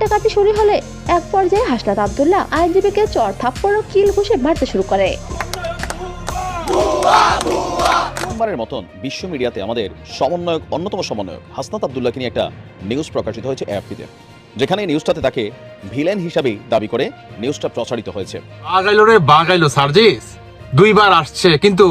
কাটাকাটি শুরু হলে এক পর্যায়ে হাসনাত আবদুল্লাহ আইনজীবীকে চর থাপ্পড় ও কিল ঘুষে মারতে শুরু করে। প্রথমবারের মতন বিশ্ব মিডিয়াতে আমাদের সমন্বয়ক অন্যতম সমন্বয়ক হাসনাত আবদুল্লাহকে নিয়ে একটা নিউজ প্রকাশিত হয়েছে এএফপিতে যেখানে নিউজটাতে তাকে ভিলেন হিসাবেই দাবি করে নিউজটা প্রচারিত হয়েছে। বাগাইলো রে বাগাইলো সার্জিস। দুইবার আসছে কিন্তু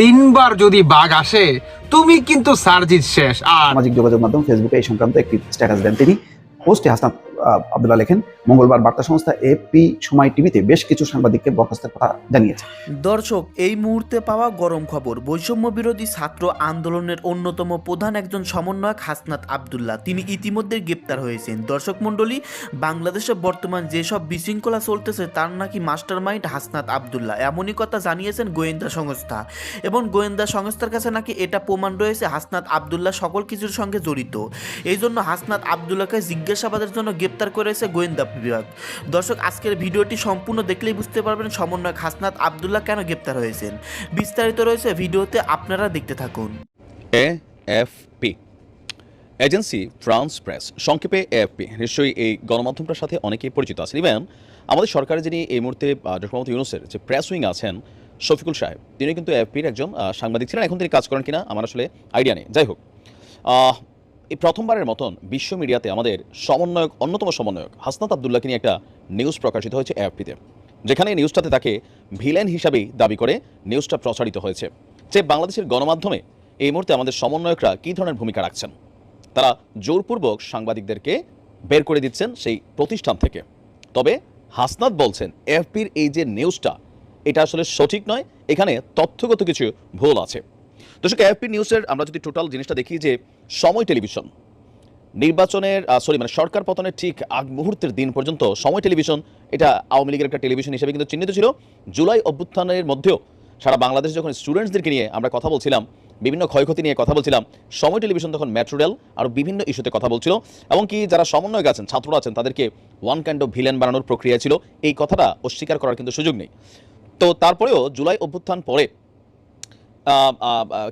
তিনবার যদি বাঘ আসে তুমি কিন্তু সার্জিস শেষ। আর সামাজিক যোগাযোগ মাধ্যম ফেসবুকে এই সংক্রান্ত একটি স্ট্যাটাস দেন। তিনি পোস্টে হাসনাত আবদুল্লাহ লেখেন, মঙ্গলবার বার্তা সংস্থা এপি সময় টিভিতে বেশ কিছু সাংবাদিককে বরখাস্তের কথা জানিয়েছে। দর্শক, এই মুহূর্তে পাওয়া গরম খবর, বৈষম্য বিরোধী ছাত্র আন্দোলনের অন্যতম প্রধান একজন সমন্বয়ক হাসনাত আবদুল্লাহ। তিনি ইতিমধ্যে গ্রেপ্তার হয়েছেন। দর্শক মণ্ডলী, বাংলাদেশে বর্তমান যেসব বিশৃঙ্খলা চলতেছে, তার নাকি মাস্টার মাইন্ড হাসনাত আবদুল্লাহ। এমনই কথা জানিয়েছেন গোয়েন্দা সংস্থা। এবং গোয়েন্দা সংস্থার কাছে নাকি এটা প্রমাণ রয়েছে, হাসনাত আবদুল্লাহ সকল কিছুর সঙ্গে জড়িত। এই জন্য হাসনাত আবদুল্লাহকে জিজ্ঞাসাবাদের জন্য গ্রেপ্তার করেছে গোয়েন্দা বিভাগ। দর্শক, আজকের ভিডিওটি সম্পূর্ণ দেখলেই বুঝতে পারবেন সমন্বয়ক হাসনাত আবদুল্লাহ কেন গ্রেপ্তার হয়েছেন। বিস্তারিত রয়েছে ভিডিওতে, আপনারা দেখতে থাকুন। এএফপি। এজেন্সি ফ্রান্স প্রেস, সংক্ষেপে এএফপি। নিশ্চয়ই এই গণমাধ্যমটার সাথে অনেকেই পরিচিত আছেন। ইভেন, আমাদের সরকারের যিনি এই মুহূর্তে ডক্টর মোহাম্মদ ইউনুসের যে প্রেস উইং আছেন, শফিকুল সাহেব, তিনি কিন্তু এএফপির একজন সাংবাদিক ছিলেন। এখন তিনি কাজ করেন কিনা, আমার আসলে আইডিয়া নেই। যাই হোক এই প্রথমবারের মতন বিশ্ব মিডিয়াতে আমাদের সমন্বয়ক, অন্যতম সমন্বয়ক হাসনাত আবদুল্লাহকে নিয়ে একটা নিউজ প্রকাশিত হয়েছে এএফপিতে যেখানে এই নিউজটাতে তাকে ভিলেন হিসাবেই দাবি করে নিউজটা প্রচারিত হয়েছে। যে বাংলাদেশের গণমাধ্যমে এই মুহূর্তে আমাদের সমন্বয়করা কী ধরনের ভূমিকা রাখছেন? তারা জোরপূর্বক সাংবাদিকদেরকে বের করে দিচ্ছেন সেই প্রতিষ্ঠান থেকে। তবে হাসনাত বলছেন এফপির এই যে নিউজটা এটা আসলে সঠিক নয়। এখানে তথ্যগত কিছু ভুল আছে। দর্শক এফপি নিউজের আমরা যদি টোটাল জিনিসটা দেখি যে সময় টেলিভিশন, নির্বাচনের সরি মানে সরকার পতনের ঠিক আগ মুহূর্তের দিন পর্যন্ত সময় টেলিভিশন, এটা আওয়ামী লীগের একটা টেলিভিশন হিসেবে কিন্তু চিহ্নিত ছিল। জুলাই অভ্যুত্থানের মধ্যেও সারা বাংলাদেশ যখন স্টুডেন্টসদেরকে নিয়ে আমরা কথা বলছিলাম, বিভিন্ন ক্ষয়ক্ষতি নিয়ে কথা বলছিলাম, সময় টেলিভিশন তখন ম্যাট্রোডেল আর বিভিন্ন ইস্যুতে কথা বলছিল। এবং কি যারা সমন্বয়ক আছেন, ছাত্ররা আছেন, তাদেরকে ওয়ান কাইন্ড অফ ভিলেন বানানোর প্রক্রিয়া ছিল। এই কথাটা অস্বীকার করার কিন্তু সুযোগ নেই। তো তারপরেও জুলাই অভ্যুত্থান পরে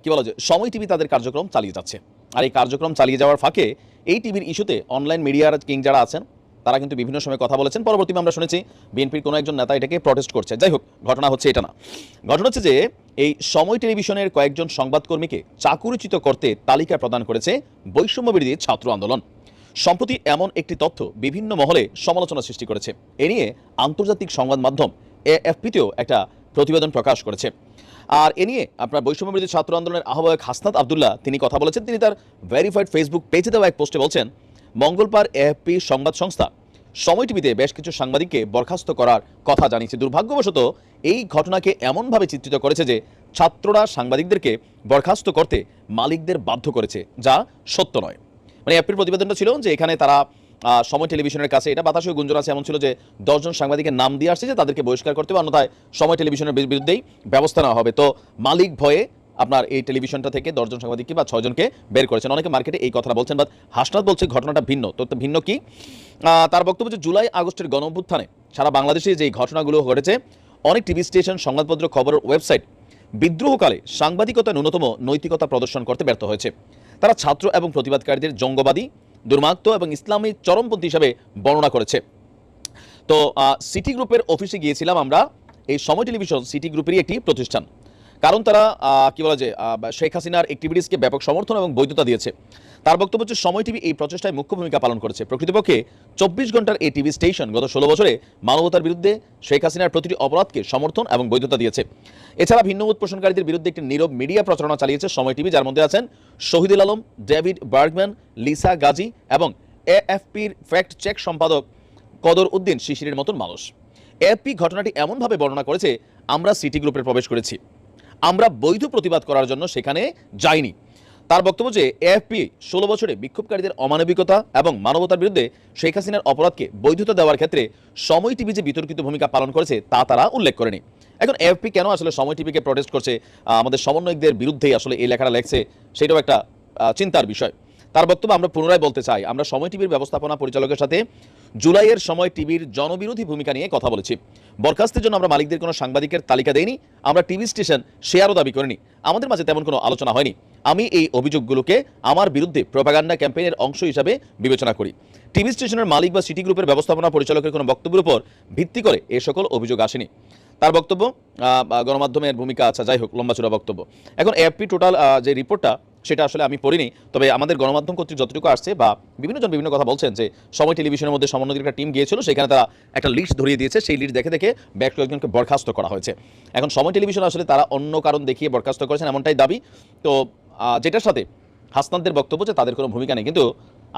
কি বলা যায়? সময় টিভি তাদের কার্যক্রম চালিয়ে যাচ্ছে। আর এই কার্যক্রম চালিয়ে যাওয়ার ফাঁকে এই টিভির ইস্যুতে অনলাইন মিডিয়ার কিং যারা আছেন, তারা কিন্তু বিভিন্ন সময় কথা বলেছেন। পরবর্তীতে আমরা শুনেছি বিএনপির কোনো একজন নেতা এটাকে প্রটেস্ট করছে। যাই হোক, ঘটনা হচ্ছে এটা না। ঘটনা হচ্ছে যে এই সময় টেলিভিশনের কয়েকজন সংবাদকর্মীকে চাকুরিচিত করতে তালিকা প্রদান করেছে বৈষম্য বিরোধী ছাত্র আন্দোলন। সম্প্রতি এমন একটি তথ্য বিভিন্ন মহলে সমালোচনা সৃষ্টি করেছে। এ নিয়ে আন্তর্জাতিক সংবাদ মাধ্যম এএফপিতেও একটা প্রতিবেদন প্রকাশ করেছে। আর এ নিয়ে আপনার বৈষম্য বিরোধী ছাত্র আন্দোলনের আহ্বায়ক হাসনাত আবদুল্লাহ, তিনি কথা বলেছেন। তিনি তার ভেরিফাইড ফেসবুক পেজে দেওয়া এক পোস্টে বলছেন, মঙ্গলবার এএফপি সংবাদ সংস্থা সময় টিভিতে বেশ কিছু সাংবাদিককে বরখাস্ত করার কথা জানিয়েছে। দুর্ভাগ্যবশত এই ঘটনাকে এমনভাবে চিত্রিত করেছে যে ছাত্ররা সাংবাদিকদেরকে বরখাস্ত করতে মালিকদের বাধ্য করেছে, যা সত্য নয়। মানে অ্যাপের প্রতিবেদনটা ছিল যে এখানে তারা সময় টেলিভিশনের কাছে। এটা বাতাসীয় গুঞ্জন আছে, এমন ছিল যে দশজন সাংবাদিকের নাম দিয়ে আসছে যে তাদেরকে বহিষ্কার করতে হবে, অন্যথায় সময় টেলিভিশনের বিরুদ্ধেই ব্যবস্থা নেওয়া হবে। তো মালিক ভয়ে আপনার এই টেলিভিশনটা থেকে দশজন সাংবাদিককে বা ছয়জনকে বের করেছেন। অনেকে মার্কেটে এই কথাটা বলছেন বা হাসনাত বলছে ঘটনাটা ভিন্ন। তো ভিন্ন কি? তার বক্তব্য যে জুলাই আগস্টের গণ সারা বাংলাদেশে যে ঘটনাগুলো ঘটেছে, অনেক টিভি স্টেশন, সংবাদপত্র, খবরের ওয়েবসাইট বিদ্রোহকালে সাংবাদিকতা ন্যূনতম নৈতিকতা প্রদর্শন করতে ব্যর্থ হয়েছে। তারা ছাত্র এবং প্রতিবাদকারীদের জঙ্গবাদী দুর্মাক্ত এবং ইসলামী চরমপন্থী হিসাবে বর্ণনা করেছে। তো সিটি গ্রুপের অফিসে গিয়েছিলাম আমরা। এই সময় টেলিভিশন সিটি গ্রুপেরই একটি প্রতিষ্ঠান। কারণ তারা কি বলা যায় শেখ হাসিনার অ্যাক্টিভিটিসকে ব্যাপক সমর্থন এবং বৈধতা দিয়েছে। তার বক্তব্য হচ্ছে, সময় টিভি এই প্রচেষ্টায় মুখ্য ভূমিকা পালন করেছে। প্রকৃতপক্ষে চব্বিশ ঘণ্টার এই টিভি স্টেশন গত ষোলো বছরে মানবতার বিরুদ্ধে শেখ হাসিনার প্রতিটি অপরাধকে সমর্থন এবং বৈধতা দিয়েছে। এছাড়া ভিন্নমত পোষণকারীদের বিরুদ্ধে একটি নীরব মিডিয়া প্রচারণা চালিয়েছে সময় টিভি, যার মধ্যে আছেন Shahidul Alam, David Bergman, Lisa Gazi এবং এএফপির ফ্যাক্ট চেক সম্পাদক কদর উদ্দিন শিশিরের মতন মানুষ। এএফপি ঘটনাটি এমনভাবে বর্ণনা করেছে, আমরা সিটি গ্রুপে প্রবেশ করেছি। আমরা বৈধ প্রতিবাদ করার জন্য সেখানে যাইনি। তার বক্তব্য যে এএফপি ষোলো বছরে বিক্ষোভকারীদের অমানবিকতা এবং মানবতার বিরুদ্ধে শেখ হাসিনার অপরাধকে বৈধতা দেওয়ার ক্ষেত্রে সময় টিভি যে বিতর্কিত ভূমিকা পালন করেছে, তা তারা উল্লেখ করেনি। এখন এএফপি কেন আসলে সময় টিভিকে প্রটেস্ট করছে? আমাদের সমন্বয়কদের বিরুদ্ধেই আসলে এই লেখাটা লেখছে, সেটাও একটা চিন্তার বিষয়। তার বক্তব্য আমরা পুনরায় বলতে চাই। আমরা সময় টিভির ব্যবস্থাপনা পরিচালকের সাথে জুলাইয়ের সময় টিভির জনবিরোধী ভূমিকা নিয়ে কথা বলেছি। বরখাস্তের জন্য আমরা মালিকদের কোনো সাংবাদিকের তালিকা দেইনি। আমরা টিভি স্টেশন শেয়ারও দাবি করিনি। আমাদের মাঝে তেমন কোনো আলোচনা হয়নি। আমি এই অভিযোগগুলোকে আমার বিরুদ্ধে প্রপাগান্ডা ক্যাম্পেইনের অংশ হিসাবে বিবেচনা করি। টিভি স্টেশনের মালিক বা সিটি গ্রুপের ব্যবস্থাপনা পরিচালকের কোনো বক্তব্যের উপর ভিত্তি করে এ সকল অভিযোগ আসেনি। তার বক্তব্য গণমাধ্যমের ভূমিকা আছে, যাই হোক, লম্বা লম্বাচূড়া বক্তব্য। এখন এফপি টোটাল যে রিপোর্টটা, সেটা আসলে আমি পড়িনি, তবে আমাদের গণমাধ্যম কর্তৃক যতটুকু আসছে বা বিভিন্নজন বিভিন্ন কথা বলছেন যে, সময় টেলিভিশনের মধ্যে সমন্বয়ের একটা টিম গিয়েছিল, সেখানে তারা একটা লিস্ট ধরিয়ে দিয়েছে, সেই লিস্ট দেখে দেখে ব্যাক কয়েকজনকে বরখাস্ত করা হয়েছে। এখন সময় টেলিভিশন আসলে তারা অন্য কারণ দেখিয়ে বরখাস্ত করেছেন, এমনটাই দাবি। তো যেটার সাথে হাসনানদের বক্তব্য যে তাদের কোনো ভূমিকা নেই। কিন্তু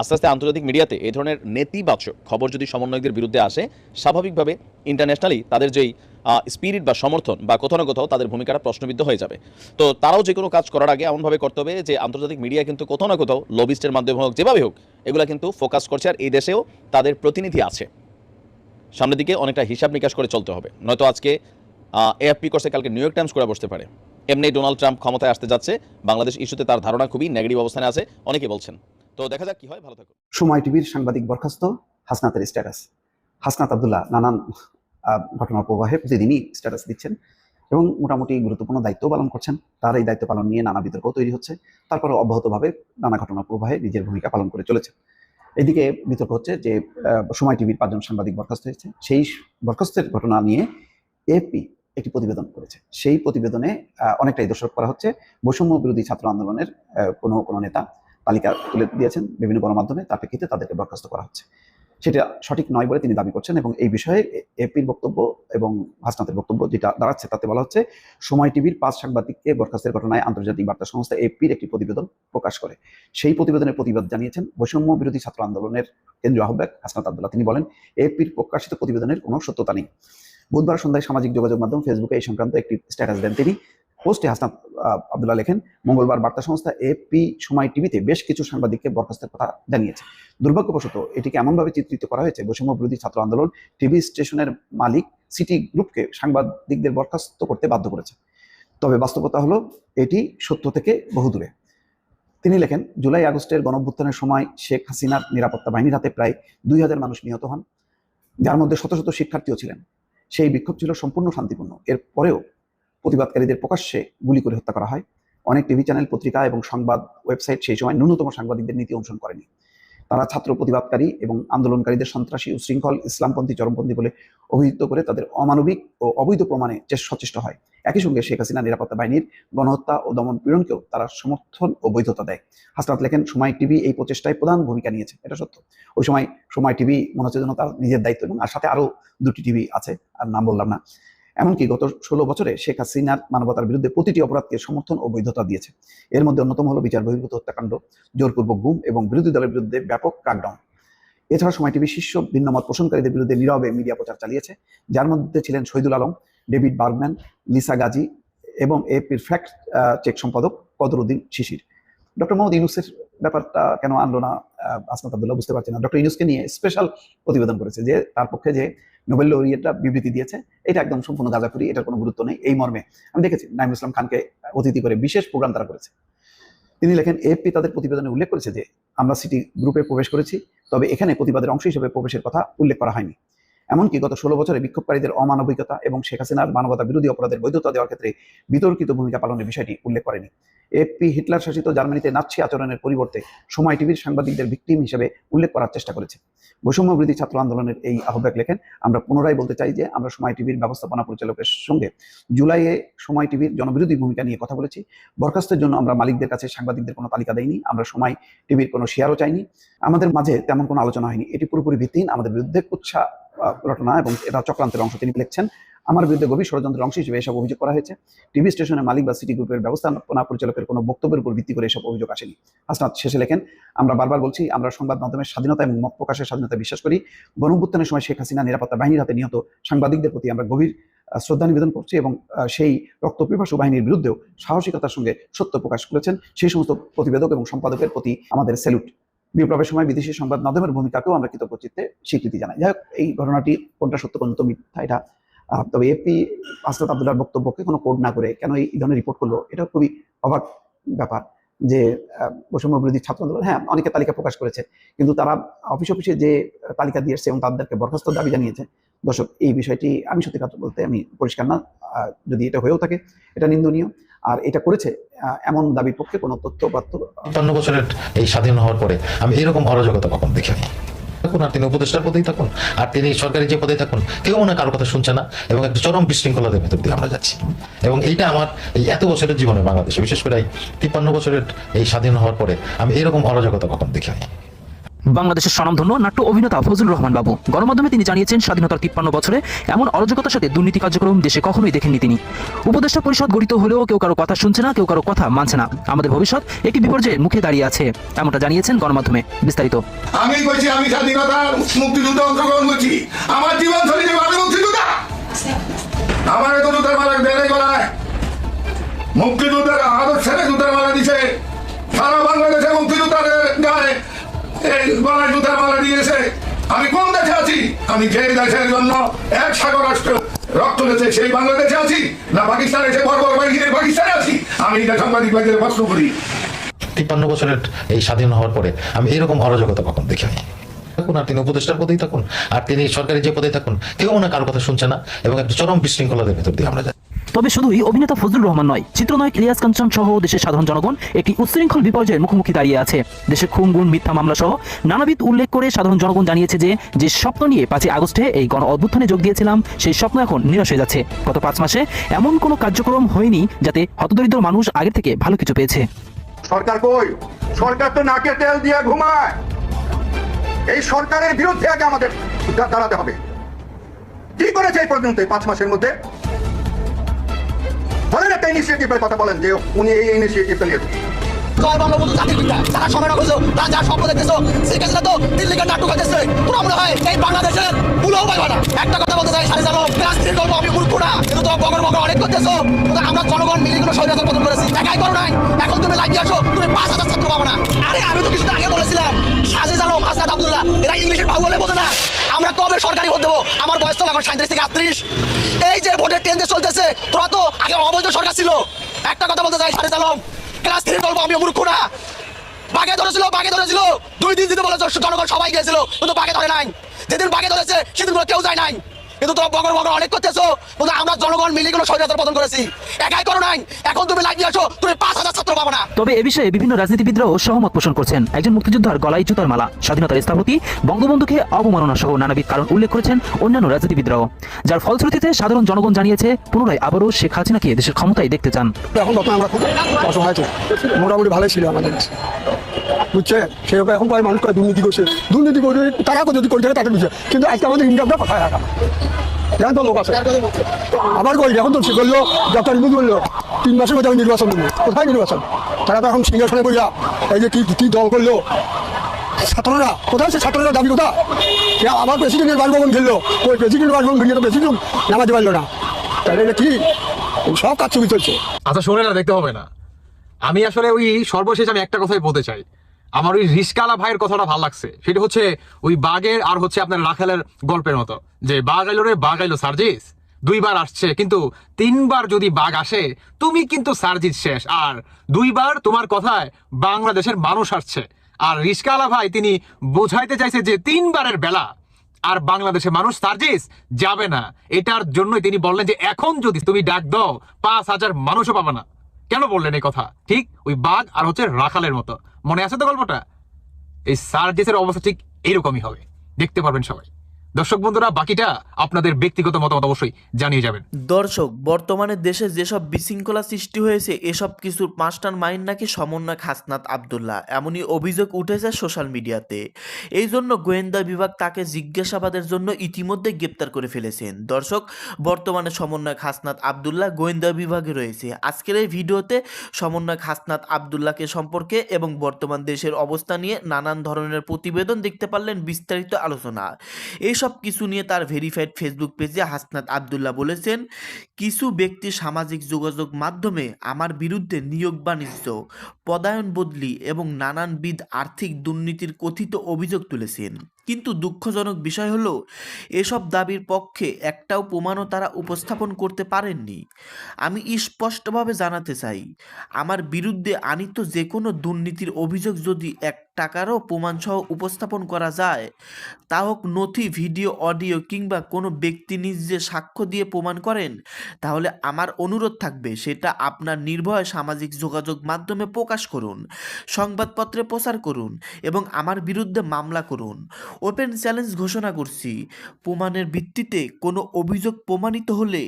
আস্তে আস্তে আন্তর্জাতিক মিডিয়াতে এই ধরনের নেতিবাচক খবর যদি সমন্বয়কদের বিরুদ্ধে আসে, স্বাভাবিকভাবে ইন্টারন্যাশনালি তাদের যেই স্পিরিট বা সমর্থন বা কোথাও না কোথাও তাদের ভূমিকাটা প্রশ্নবিদ্ধ হয়ে যাবে। তো তারাও যে কোনো কাজ করার আগে এমনভাবে করতে হবে যে, আন্তর্জাতিক মিডিয়া কিন্তু কোথাও না কোথাও লবিস্টের মাধ্যমে হোক, যেভাবে হোক, এগুলো কিন্তু ফোকাস করছে আর এই দেশেও তাদের প্রতিনিধি আছে। সামনের দিকে অনেকটা হিসাব নিকাশ করে চলতে হবে। নয়তো আজকে এএফপি করছে, কালকে নিউ ইয়র্ক টাইমস করে বসতে পারে। এমনি ডোনাল্ড ট্রাম্প ক্ষমতায় আসতে যাচ্ছে, বাংলাদেশ ইস্যুতে তার ধারণা খুবই নেগেটিভ অবস্থানে আছে, অনেকে বলছেন। তো দেখা যাক কি হয়, ভালো থাকুন। সময় টিভির সাংবাদিক বরখাস্ত হাসনাতের স্ট্যাটাস। হাসনাত আবদুল্লাহ নানান ঘটনার প্রবাহে প্রতিদিনই স্ট্যাটাস দিচ্ছেন এবং মোটামুটি গুরুত্বপূর্ণ দায়িত্ব পালন করছেন। তার এই দায়িত্ব পালন নিয়ে নানা বিতর্ক তৈরি হচ্ছে। তারপরে অব্যাহতভাবে নানা ঘটনার প্রবাহে নিজের ভূমিকা পালন করে চলেছে। এদিকে বিতর্ক হচ্ছে যে সময় টিভির পাঁচজন সাংবাদিক বরখাস্ত হয়েছে। সেই বরখাস্তের ঘটনা নিয়ে এপি একটি প্রতিবেদন করেছে। সেই প্রতিবেদনে অনেকটাই দোষারোপ করা হচ্ছে। বৈষম্য বিরোধী ছাত্র আন্দোলনের কোনো কোনো নেতা তালিকা তুলে দিয়েছেন বিভিন্ন গণমাধ্যমে, তার প্রেক্ষিতে তাদেরকে বরখাস্ত করা হচ্ছে। সেটা সঠিক নয় বলে তিনি দাবি করছেন এবং এই বিষয়ে এপির বক্তব্য এবং হাসনাতের বক্তব্য যেটা দাঁড়াচ্ছে তাতে বলা হচ্ছে, সময় টিভির পাঁচ সাংবাদিককে বরখাস্তের ঘটনায় আন্তর্জাতিক বার্তা সংস্থা এপির একটি প্রতিবেদন প্রকাশ করে। সেই প্রতিবেদনের প্রতিবাদ জানিয়েছেন বৈষম্য বিরোধী ছাত্র আন্দোলনের কেন্দ্রীয় আহ্বায়ক হাসনাত আবদুল্লাহ। তিনি বলেন, এপির প্রকাশিত প্রতিবেদনের কোনো সত্যতা নেই। বুধবার সন্ধ্যায় সামাজিক যোগাযোগ মাধ্যম ফেসবুকে এই সংক্রান্ত একটি স্ট্যাটাস দেন তিনি। পোস্টে হাসনাত আবদুল্লাহ লেখেন, মঙ্গলবার বার্তা সংস্থা এপি সময় টিভিতে বেশ কিছু সাংবাদিককে বরখাস্তের কথা জানিয়েছে। দুর্ভাগ্যবশত এটিকে এমনভাবে চিত্রিত করা হয়েছে, বৈষম্য বিরোধী ছাত্র আন্দোলন টিভি স্টেশনের মালিক সিটি গ্রুপকে সাংবাদিকদের বরখাস্ত করতে বাধ্য করেছে। তবে বাস্তবতা হলো, এটি সত্য থেকে বহুদূরে। তিনি লেখেন, জুলাই আগস্টের গণঅভ্যুত্থানের সময় শেখ হাসিনার নিরাপত্তা বাহিনীর হাতে প্রায় দুই হাজার মানুষ নিহত হন, যার মধ্যে শত শত শিক্ষার্থীও ছিলেন। সেই বিক্ষোভ ছিল সম্পূর্ণ শান্তিপূর্ণ। এর পরেও প্রতিবাদকারীদের প্রকাশ্যে গুলি করে হত্যা করা হয়। অনেক টিভি চ্যানেল, পত্রিকা এবং সংবাদ ওয়েবসাইট সেই সময় ন্যূনতম সাংবাদিকদের নীতি অনুসরণ করেনি। তারা ছাত্র প্রতিবাদকারী এবং আন্দোলনকারীদের সন্ত্রাসী উশৃঙ্খল ইসলামপন্থী চরমপন্থী বলে অভিযুক্ত করে তাদের অমানবিক ও অবৈধ প্রমাণে চেষ্টা সচেষ্ট হয়। একই সঙ্গে শেখ হাসিনা নিরাপত্তা বাহিনীর গণহত্যা ও দমন পীড়নকেও তারা সমর্থন ও বৈধতা দেয়। হাসনাত লেখেন, সময় টিভি এই প্রচেষ্টায় প্রধান ভূমিকা নিয়েছে, এটা সত্য। ওই সময় সময় টিভি মনে হচ্ছে যেন তার নিজের দায়িত্ব এবং আর সাথে আরও দুটি টিভি আছে, আর নাম বললাম না। এমনকি গত ষোলো বছরে শেখ হাসিনার মানবতার বিরুদ্ধে প্রতিটি অপরাধকে সমর্থন ও বৈধতা দিয়েছে। এর মধ্যে অন্যতম হলো বিচার বহির্ভূত হত্যাকাণ্ড, জোরপূর্বক গুম এবং বিরোধী দলের বিরুদ্ধে ব্যাপক ক্রাকডাউন এছাড়া সময় টিভি শীর্ষ ভিন্নমত পোষণকারীদের বিরুদ্ধে নীরবে মিডিয়া প্রচার চালিয়েছে, যার মধ্যে ছিলেন Shahidul Alam David Bergman Lisa Gazi এবং এপির ফ্যাক্ট চেক সম্পাদক কদরুদ্দিন শিশির। ডক্টর মোহাম্মদ ইউনুসের ব্যাপারটা কেন আনলো না আহ, আসনাত আব্দুল্লাহ বুঝতে পারছি না। ডক্টর ইউনুসকে নিয়ে স্পেশাল প্রতিবেদন করেছে যে তার পক্ষে যে নোবেল লরিয়েটটা বিবৃতি দিয়েছে এটা একদম সম্পূর্ণ গাঁজাখুরি এটার কোনো গুরুত্ব নেই। এই মর্মে আমি দেখেছি নাইমুল ইসলাম খানকে অতিথি করে বিশেষ প্রোগ্রাম তারা করেছে। তিনি লেখেন এএফপি তাদের প্রতিবেদনে উল্লেখ করেছে যে আমরা সিটি গ্রুপে প্রবেশ করেছি তবে এখানে প্রতিবাদের অংশ হিসেবে প্রবেশের কথা উল্লেখ করা হয়নি। এমনকি গত ষোলো বছরে বিক্ষোভকারীদের অমানবিকতা এবং শেখ হাসিনার মানবতা বিরোধী অপরাধের বৈধতা দেওয়ার ক্ষেত্রে বিতর্কিত ভূমিকা পালনের বিষয়টি উল্লেখ করেনি। এপি হিটলার শাসিত জার্মানিতে নাৎসি আচরণের পরিবর্তে সময় টিভির সাংবাদিকদের ভিকটিম হিসেবে উল্লেখ করার চেষ্টা করেছে। বৈষম্য বিরোধী ছাত্র আন্দোলনের এই আহ্বায়ক লেখেন, আমরা পুনরায় বলতে চাই যে আমরা সময় টিভির ব্যবস্থাপনা পরিচালকের সঙ্গে জুলাইয়ে সময় টিভির জনবিরোধী ভূমিকা নিয়ে কথা বলেছি। বরখাস্তের জন্য আমরা মালিকদের কাছে সাংবাদিকদের কোনো তালিকা দেইনি। আমরা সময় টিভির কোনো শেয়ারও চাইনি। আমাদের মাঝে তেমন কোনো আলোচনা হয়নি। এটি পুরোপুরি ভিত্তিহীন। আমাদের বিরুদ্ধে কুচ্ছা রটনা এবং এটা চক্রান্তের অংশ তিনি লিখছেন। আমার বিরুদ্ধে গভীর ষড়যন্ত্রের অংশ হিসেবে এসব অভিযোগ করা হয়েছে। টিভি স্টেশনের মালিক বা সিটি গ্রুপের ব্যবস্থাপনা পরিচালকের কোনো বক্তব্যের উপর ভিত্তি করে এসব অভিযোগ আসেনি। হাসনাত শেষে লেখেন, আমরা বারবার বলছি, আমরা সংবাদ মাধ্যমের স্বাধীনতা এবং মত প্রকাশের স্বাধীনতা বিশ্বাস করি। গণভ্যুত্থানের সময় শেখ হাসিনা নিরাপত্তা বাহিনীর হাতে নিহত সাংবাদিকদের প্রতি আমরা গভীর শ্রদ্ধা নিবেদন করছি এবং সেই রক্তপিপাসু বাহিনীর বিরুদ্ধেও সাহসিকতার সঙ্গে সত্য প্রকাশ করেছেন। সেই সমস্ত প্রতিবেদক এবং সম্পাদকের প্রতি আমাদের স্যালুট। বিপ্লবের সময় বিদেশি সংবাদ মাধ্যমের ভূমিকাকেও আমরা কৃতজ্ঞচিত্তে স্বীকৃতি জানাই। যাই এই ঘটনাটি কোনটা সত্য, কোনটা মিথ্যা, এটা তবে এপি আসরাত আব্দুল্লার বক্তব্যকে কোনো কোড না করে কেন এই ধরনের রিপোর্ট করল, এটা খুবই অবাক ব্যাপার যে বৈষম্য বিরোধী ছাত্র আন্দোলন হ্যাঁ অনেকে তালিকা প্রকাশ করেছে, কিন্তু তারা অফিস অফিসে যে তালিকা দিয়ে এবং তাদেরকে বরখাস্ত দাবি জানিয়েছে। দর্শক, এই বিষয়টি আমি সত্যি কথা বলতে আমি পরিষ্কার না যদি এটা হয়েও থাকে, এটা নিন্দনীয়। আর এটা করেছে এমন দাবির পক্ষে কোনো তথ্য পঞ্চান্ন বছরের এই স্বাধীন হওয়ার পরে আমি এরকম অরাজকতা কখন দেখিনি। থাকুন, আর তিনি উপদেষ্টার পদেই থাকুন, আর তিনি সরকারি যে পদে থাকুন, কেউ মনে হয় কারও কথা শুনছে না, এবং একটা চরম বিশৃঙ্খলাদের ভেতর দিয়ে আমরা যাচ্ছি। এবং এইটা আমার এই এত বছরের জীবনে বাংলাদেশে, বিশেষ করে এই তিপ্পান্ন বছরের এই স্বাধীন হওয়ার পরে আমি এরকম অরাজকতা কখন দেখিনি। বাংলাদেশের স্বনামধন্য নাট্য অভিনেতা ফজল রহমান বাবু। গণমাধ্যমে তিনি জানিয়েছেন, স্বাধীনতার তিপ্পান্ন বছরে এমন অরাজকতার সাথে দুর্নীতি কার্যক্রম দেশে কখনোই দেখেননি তিনি। উপদেষ্টা পরিষদ গঠিত হলেও কেউ কারও কথা শুনছে না, কেউ কারও কথা মানছে না। আমাদের ভবিষ্যৎ একটি বিপর্যয়ের মুখে দাঁড়িয়ে আছে, এমনটা জানিয়েছেন গণমাধ্যমে। বিস্তারিত। আমি আমি স্বাধীনতার অংশগ্রহণ করছি। আমার জীবন আমার মালা বেড়ে গলায় মালা দিছে। সারা বাংলাদেশে গায়ে আমি কোন দেশে আছি? আমি যে দেশের জন্য এক সাগর রাষ্ট্র রক্ত দিয়েছে, সেই বাংলাদেশে আছি? না পাকিস্তানে বাহিনী পাকিস্তানে আছি? আমি এটা প্রশ্ন করি। তিপ্পান্ন বছরের এই স্বাধীন হওয়ার পরে আমি এরকম অরাজকতা কখন দেখিনি। থাকুন আর তিনি উপদেষ্টার পদেই থাকুন, আর তিনি সরকারি যে পদে থাকুন, কেউ মনে কারও কথা শুনছে না, এবং একটা চরম বিশৃঙ্খলাদের ভেতর দিয়ে আমরা তবে শুধুই অভিনেতা ফজলুর রহমান নয়, চিত্রনায়ক ইলিয়াস কাঞ্চন সহ দেশের সাধারণ জনগণ একটি উচ্ছৃঙ্খল বিপর্যয়ের মুখোমুখি দাঁড়িয়ে আছে। দেশে খুন গুণ মিথ্যা মামলা সহ নানাবিধ উল্লেখ করে সাধারণ জনগণ জানিয়েছে যে যে স্বপ্ন নিয়ে পাঁচই আগস্টে এই গণ অভ্যুত্থানে যোগ দিয়েছিলাম, সেই স্বপ্ন এখন নিরাশ হয়ে যাচ্ছে। গত পাঁচ মাসে এমন কোনো কার্যক্রম হয়নি যাতে হতদরিদ্র মানুষ আগে থেকে ভালো কিছু পেয়েছে। সরকার কই? সরকার তো নাকে তেল দিয়ে ঘুমায়। এই সরকারের বিরুদ্ধে আগে আমাদের দাঁড়াতে হবে। কি করেছে এই পর্যন্ত পাঁচ মাসের মধ্যে? বলেন একটা ইনিশিয়েটিভের কথা বলেন যে উনি এই ইনিশিয়েটিভটা পাইবা না। একটা কথা বলতে জানো আমি কিন্তু আমরা জনগণ মিলে কোনো স্বৈরাচার করেছি। একাই করো নাই। এখন তুমি লাগিয়ে আসো, তুমি পাঁচ হাজার ছাত্র পাবো না। আরে, আমি তো কিছুটা আগে বলেছিলাম সাজে জানো আব্দুল্লাহ, এরা ইংলিশের ভাগ বলে বোঝে না। সরকারি ভোট দেবো। আমার বয়স তো এখন সাঁত্রিশ থেকে আটত্রিশ। এই যে ভোটের ট্রেন্ডে চলতেছে, তোরা তো আগে অবৈধ সরকার ছিল। একটা কথা বলতে চাই, সাড়ে জানো ক্লাস থ্রি বলব আমি মূর্খ না। বাগে ধরেছিল বাগে ধরেছিল। দুই দিন দিতে বলেছে, জনগণ সবাই গিয়েছিল, কিন্তু বাঘে ধরে নাই। যেদিন বাঘে ধরেছে সেদিন কেউ যায় নাই। কিন্তু তোমরা বগর বগর অনেক করতেছো। কিন্তু আমরা জনগণ মিলে গুলো স্বৈরাচার পতন করেছি। একাই করো নাই এখন তুমি লাগিয়ে আসো তুমি পাঁচ হাজার ছাত্র পাবো না। তবে এ বিষয়ে বিভিন্ন রাজনীতিবিদরাও সহমত পোষণ করছেন। একজন মুক্তিযোদ্ধার গলায় জুতার মালা স্বাধীনতার স্থপতি বঙ্গবন্ধুকে অবমাননা সহ নানাবিধ কারণ উল্লেখ করেছেন অন্যান্য রাজনীতিবিদরাও। যার ফলশ্রুতিতে সাধারণ জনগণ জানিয়েছে পুনরায় আবারও শেখ হাসিনাকে দেশের ক্ষমতায় দেখতে চান। এখন আমরা খুব অসহায় আছি মোটামুটি ভালোই ছিল আমাদের। বুঝছে? সেরকম এখন কয় মানুষ কয় দুর্নীতি করছে। দুর্নীতি করে তারা যদি করে থাকে, তাকে বুঝছে কিন্তু আজকে আমাদের ইনকামটা কোথায় রাখা জানেন তো লোক আছে? আবার কই এখন তো সে করল ডক্টর ইমুদ বলল, তিন মাসের মধ্যে আমি নির্বাচন দেবো। কোথায় নির্বাচন? তারা তো এখন সিংহাসনে বইয়া, এই যে কি কি দল করল? ছাত্ররা, কোথায় সে ছাত্ররা? দাবি কোথা কে আবার প্রেসিডেন্টের বাসভবন খেললো ওই প্রেসিডেন্টের বাসভবন ভেঙে তো প্রেসিডেন্ট নামাতে পারল না। তাহলে এটা কি? সব কাজ ছবি চলছে আচ্ছা শোনে না দেখতে হবে না। আমি আসলে ওই সর্বশেষ আমি একটা কথাই বলতে চাই। আমার ওই রিস্কালা ভাইয়ের কথাটা ভালো লাগছে। সেটা হচ্ছে ওই বাঘের আর হচ্ছে আপনার রাখালের গল্পের মতো। যে বাঘ আইলো রে, বাঘ আইলো সার্জিস। দুইবার আসছে, কিন্তু তিনবার যদি বাঘ আসে, তুমি কিন্তু সার্জিস শেষ। আর দুইবার তোমার কথায় বাংলাদেশের মানুষ আসছে। আর রিস্কালা ভাই তিনি বোঝাইতে চাইছে যে তিনবারের বেলা আর বাংলাদেশে মানুষ সার্জিস যাবে না। এটার জন্যই তিনি বললেন যে এখন যদি তুমি ডাক দাও, পাঁচ হাজার মানুষও পাবে না। কেন বললেন এই কথা? ঠিক ওই বাঘ আর হচ্ছে রাখালের মতো। মনে আছে তো গল্পটা? এই সার্জিসের অবস্থা ঠিক এরকমই হবে। দেখতে পারবেন সবাই। দর্শক বন্ধুরা, বাকিটা আপনাদের ব্যক্তিগত মতামত অবশ্যই জানিয়ে যাবেন। দর্শক, বর্তমানে দেশে যেসব বিশৃঙ্খলা সৃষ্টি হয়েছে, এসব কিছুর মাস্টার মাইন্ড নাকি সমন্বয়ক হাসনাত আবদুল্লাহ। এমনই অভিযোগ উঠেছে সোশ্যাল মিডিয়াতে। এই জন্য গোয়েন্দা বিভাগ তাকে জিজ্ঞাসাবাদের জন্য ইতিমধ্যে গ্রেপ্তার করে ফেলেছেন। দর্শক, বর্তমানে সমন্বয়ক হাসনাত আবদুল্লাহ গোয়েন্দা বিভাগে রয়েছে। আজকের এই ভিডিওতে সমন্বয়ক হাসনাত আবদুল্লাহকে সম্পর্কে এবং বর্তমান দেশের অবস্থা নিয়ে নানান ধরনের প্রতিবেদন দেখতে পারলেন বিস্তারিত আলোচনা। এইসব কিছু নিয়ে তার ভেরিফাইড ফেসবুক পেজে হাসনাত আবদুল্লাহ বলেছেন, কিছু ব্যক্তি সামাজিক যোগাযোগ মাধ্যমে আমার বিরুদ্ধে নিয়োগ বাণিজ্য পদায়ন বদলি এবং নানানবিধ আর্থিক দুর্নীতির কথিত অভিযোগ তুলেছেন। কিন্তু দুঃখজনক বিষয় হলো, এসব দাবির পক্ষে একটাও প্রমাণও তারা উপস্থাপন করতে পারেননি। আমি স্পষ্টভাবে জানাতে চাই, আমার বিরুদ্ধে আনিত যে কোনো দুর্নীতির অভিযোগ যদি এক টাকারও প্রমাণসহ উপস্থাপন করা যায়, তা হোক নথি, ভিডিও, অডিও কিংবা কোনো ব্যক্তি নিজে সাক্ষ্য দিয়ে প্রমাণ করেন, তাহলে আমার অনুরোধ থাকবে সেটা আপনার নির্ভয় সামাজিক যোগাযোগ মাধ্যমে প্রকাশ করুন, সংবাদপত্রে প্রচার করুন এবং আমার বিরুদ্ধে মামলা করুন। ওপেন চ্যালেঞ্জ ঘোষণা করছি। প্রমাণের ভিত্তিতে কোনো অভিযোগ প্রমাণিত হলে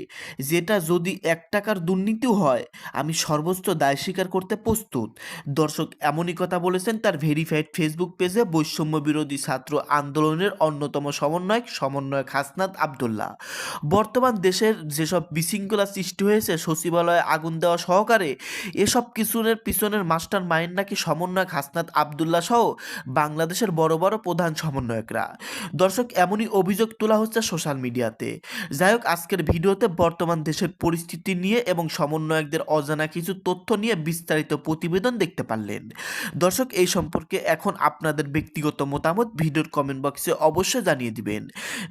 যেটা যদি এক টাকার দুর্নীতিও হয়, আমি সর্বোচ্চ দায় স্বীকার করতে প্রস্তুত। দর্শক এমনই কথা বলেছেন তার ভেরিফাইড ফেসবুক পেজে বৈষম্য বিরোধী ছাত্র আন্দোলনের অন্যতম সমন্বয়ক সমন্বয়ক হাসনাত আবদুল্লাহ। বর্তমান দেশের যেসব বিশৃঙ্খলা সৃষ্টি হয়েছে, সচিবালয়ে আগুন দেওয়া সহকারে এসব কিছুর পিছনের মাস্টার মাইন্ড নাকি সমন্বয়ক হাসনাত আবদুল্লাহ সহ বাংলাদেশের বড় বড় প্রধান সমন্বয়করা দর্শক, এমনই অভিযোগ তোলা হচ্ছে সোশ্যাল মিডিয়াতে। যাই হোক, আজকের ভিডিওতে বর্তমান দেশের পরিস্থিতি নিয়ে এবং সমন্বয়কদের অজানা কিছু তথ্য নিয়ে বিস্তারিত প্রতিবেদন দেখতে পারলেন। দর্শক, এই সম্পর্কে এখন আপনাদের ব্যক্তিগত মতামত ভিডিওর কমেন্ট বক্সে অবশ্যই জানিয়ে দিবেন।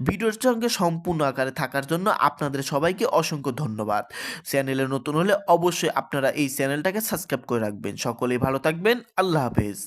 ভিডিওর সঙ্গে সম্পূর্ণ আকারে থাকার জন্য আপনাদের সবাইকে অসংখ্য ধন্যবাদ। চ্যানেলে নতুন হলে অবশ্যই আপনারা এই চ্যানেলটাকে সাবস্ক্রাইব করে রাখবেন। সকলেই ভালো থাকবেন। আল্লাহ হাফেজ।